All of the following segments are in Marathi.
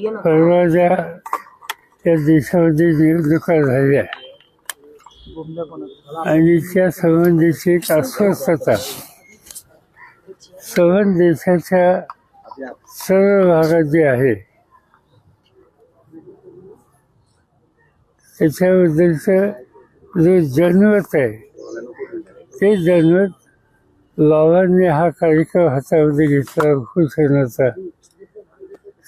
परवाच्या त्या देशामध्ये निवडणुका झाल्या आणि त्या संबंधीची एक अस्वस्थता संबंध देशाच्या सर्व भागात जे आहे त्याच्याबद्दलचं जो जनमत आहे ते जनमत बाबांनी हा कार्यक्रम हातामध्ये घेतला उपोषणाचा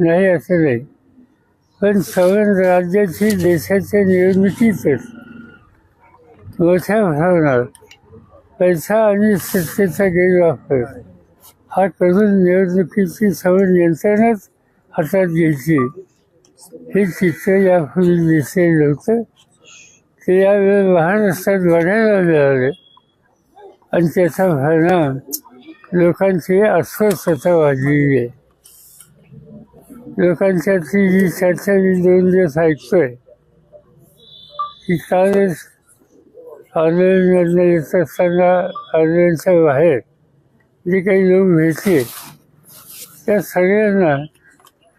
नाही असं नाही पण सवन राज्याची देशाच्या निर्मितीतच मोठ्या भावना पैसा आणि सत्तेचा गैरवापर. हा करून निवडणुकीची सवन यंत्रणाच हातात घ्यायची. हे चित्र यापूर्वी दिसलेलं होतं ते यावेळी महाराष्ट्रात बघायला मिळाले. आणि त्याचा परिणाम लोकांची अस्वस्थता वाढलेली आहे. लोकांच्यातली जी चर्चा मी दोन दिवस ऐकतोय की कालच आंदोलनातनं येत असताना आंदोलनाच्या बाहेर जे काही लोक भेटले त्या सगळ्यांना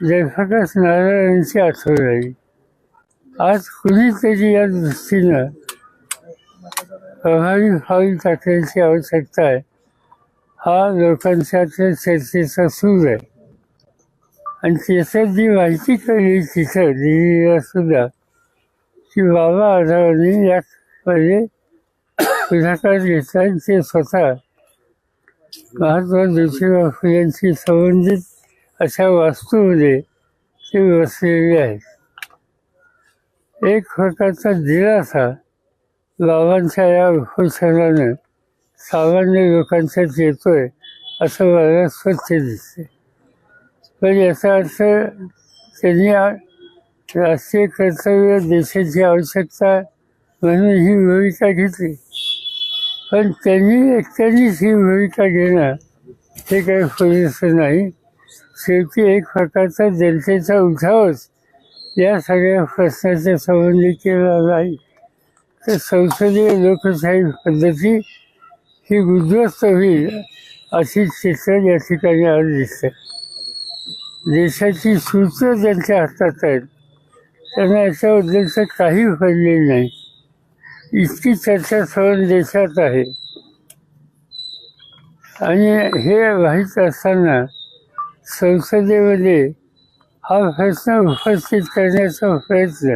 जयप्रकाश नारायणांची आठवण आली. आज कुणीतरी या दृष्टीनं प्रभावी पाऊल टाकण्याची आवश्यकता आहे. हा लोकांच्या चर्चेचा सूर आहे. आणि त्याच्यात जी माहिती कळली तिथं दिल्लीला सुद्धा की बाबा आढावांनी यामध्ये पुढाकार घेतला आणि ते स्वतः महात्मा ज्योतिबा फुलेंशी संबंधित अशा वास्तूमध्ये ते बसलेले आहेत. एक प्रकारचा दिलासा बाबांच्या या उपोषणानं सामान्य लोकांच्यात येतोय असं मला स्वच्छ दिसते पण याचा अर्थ त्यांनी राष्ट्रीय कर्तव्य देशाची आवश्यकता म्हणून ही भूमिका घेतली. पण त्यांनी एकट्यानेच ही भूमिका घेणं हे काही पुरेसं नाही. शेवटी एक प्रकारचा जनतेचा उठावच या सगळ्या प्रश्नाच्या संबंधी केला नाही. तर संसदीय लोकशाही पद्धती ही उद्ध्वस्त होईल अशी चित्र या ठिकाणी आज दिसते देशाची सूत्र ज्यांच्या हातात आहेत त्यांना याच्याबद्दलचं काही पडलेलं नाही. इतकी चर्चा सर्व देशात आहे. आणि हे माहीत असताना संसदेमध्ये हा प्रश्न उपस्थित करण्याचा प्रयत्न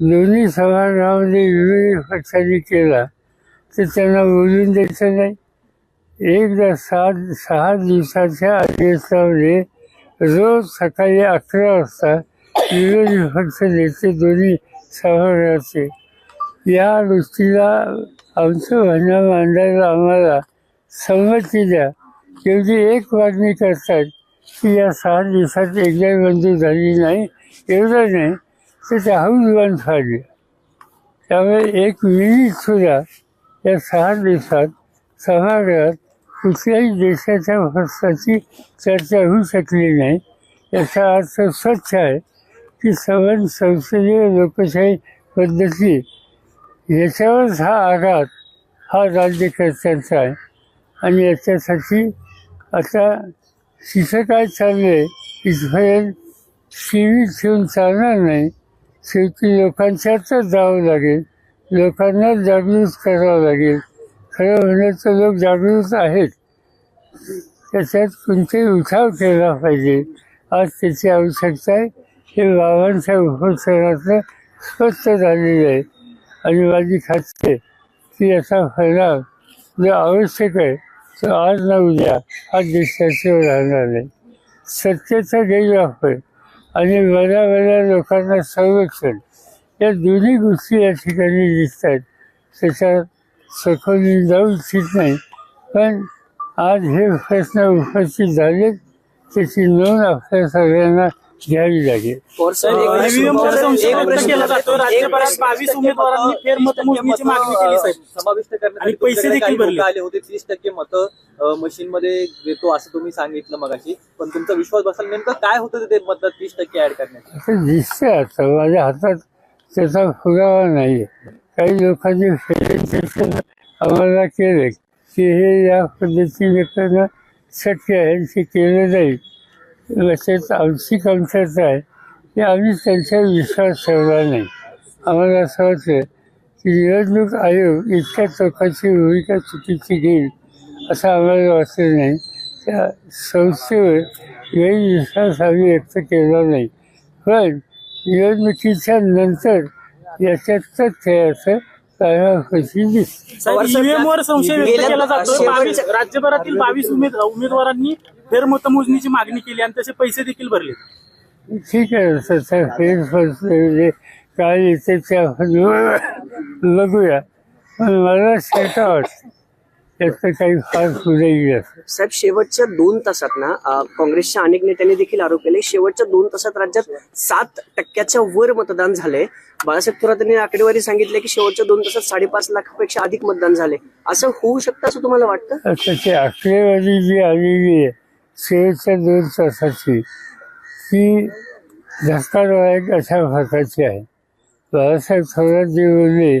दोन्ही सभागृहामध्ये विरोधी पक्षांनी केला तर त्यांना बोलून द्यायचं नाही. एकदा सात सहा दिवसाच्या अधिवेशनामध्ये रोज सकाळी अकरा वाजता विरोधी पक्ष नेते दोन्ही सभागृहाचे. या गोष्टीला आमचं म्हणणं मांडायला आम्हाला संमती द्या. एवढी एक मागणी करतात की या सहा दिवसात एकदा मंजूर झाली नाही एवढं नाही तर ते हाऊस बंद झाली त्यामुळे एक मिनिटसुद्धा या सहा दिवसात सभागृहात कुठल्याही देशाच्या प्रश्नाची चर्चा होऊ शकली नाही. याचा अर्थ स्वच्छ आहे की सवन संसदीय लोकशाही पद्धती याच्यावरच हा आघात हा राज्यकर्त्यांचा आहे. आणि याच्यासाठी आता तिथं काय चाललं आहे इथपर्यंत सीमित ठेवून चालणार नाही. शेवटी लोकांच्यातच जावं लागेल. लोकांना जागृत करावं लागेल. खरं म्हणण्याचं लोक जागृत आहेत. त्याच्यात कोणतेही उठाव केला पाहिजे. आज त्याची आवश्यकता आहे. हे बाबांच्या उपोषणातलं स्पष्ट झालेलं आहे. आणि माझी खात्री की याचा परिणाम जो आवश्यक आहे तो आज ना उद्या आज देशाशिवाय राहणार नाही. सत्तेचा गैरवापर आणि बऱ्या बऱ्या लोकांना संरक्षण या दोन्ही गोष्टी या ठिकाणी दिसत आहेत त्याच्यात सखोल मी जाऊ इच्छित नाही. पण आज हे प्रश्न उपस्थित झाले त्याची नोंद आपल्या सगळ्यांना घ्यावी लागेल. पैसे देखील आले होते तीस टक्के मतं मशीन मध्ये देतो असं तुम्ही सांगितलं मगाशी. पण तुमचा विश्वास बसाल नेमकं काय होतं ते मत तीस टक्के ऍड करण्यात आता दिसतंय आता. माझ्या हातात त्याचा पुरावा नाही काही लोकांनी प्रेझेंटेशन आम्हाला केलं की हे या पद्धतीने करणं शक्य आहे ते केलं जाईल. तसेच आमची कमतरता आहे की आम्ही त्यांच्यावर विश्वास ठेवला नाही. आम्हाला असं वाटतं की निवडणूक आयोग इतक्या चौकाची भूमिका चुकीची घेईल असं आम्हाला वाटलं नाही. त्या संस्थेवर गैरविश्वास आम्ही व्यक्त केला नाही. पण निवडणुकीच्या नंतर याच्यात तथ्य असं काळापैकी दिसतं साहेब ईव्हीएम वर संशय व्यक्त गेल्या- केला जातो. शेवटच्या- बावीस राज्यभरातील बावीस उमेद उमेदवारांनी फेरमतमोजणीची मागणी केली आणि तसे पैसे देखील भरले. ठीक आहे तसं काय येते ते आपण बघूया. पण मला शंका वाटते. त्याचं काही फार साहेब शेवटच्या दोन तासात ना अ, काँग्रेसच्या अनेक नेत्यांनी देखील आरोप केले. शेवटच्या दोन तासात राज्यात सात टक्क्याच्या वर मतदान झाले. बाळासाहेब थोरात यांनी आकडेवारी सांगितले की शेवटच्या दोन तासात साडेपाच लाखापेक्षा अधिक मतदान झाले. असं होऊ शकतं असं तुम्हाला वाटतं? आता आकडेवारी जी आलेली आहे शेवटच्या दोन तासाची ती धक्कादायक अशा प्रकारची आहे. बाळासाहेब थोरात जे बोलले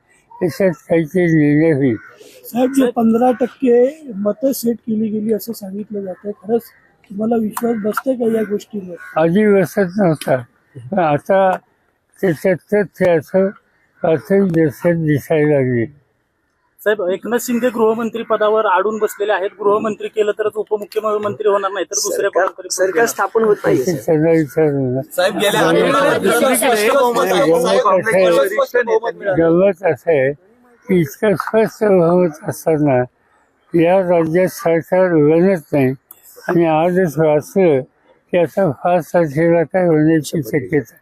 याच्यात काहीतरी निर्णय होईल साहेब जे पंधरा टक्के मतं सेट केली गेली असं सांगितलं जातं. खरंच तुम्हाला विश्वास बसते का या गोष्टीवर? आधी बसत नव्हता. पण आता त्याच्यात तथ्य असं प्राथमिक दर्शन दिसायला लागले. साहेब एकनाथ शिंदे गृहमंत्री पदावर आडून बसलेले आहेत. गृहमंत्री केलं तरच उपमुख्यमंत्री होणार नाही तर दुसऱ्या सरकार स्थापन होत नाही. साहेब गेल्या असं आहे की इतकं स्वस्थ बहुमत असताना या राज्यात सरकार बनत नाही. आणि आजच वाचलं की आता पाच तारखेला काय होण्याची शक्यता आहे.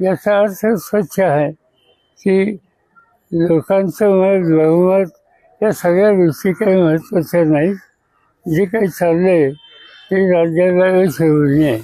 याचा अर्थ स्वच्छ आहे की लोकांचं मत बहुमत या सगळ्या गोष्टी काही महत्त्वाच्या नाहीत. जे काही चाललंय ते राज्याला यश होऊ नये.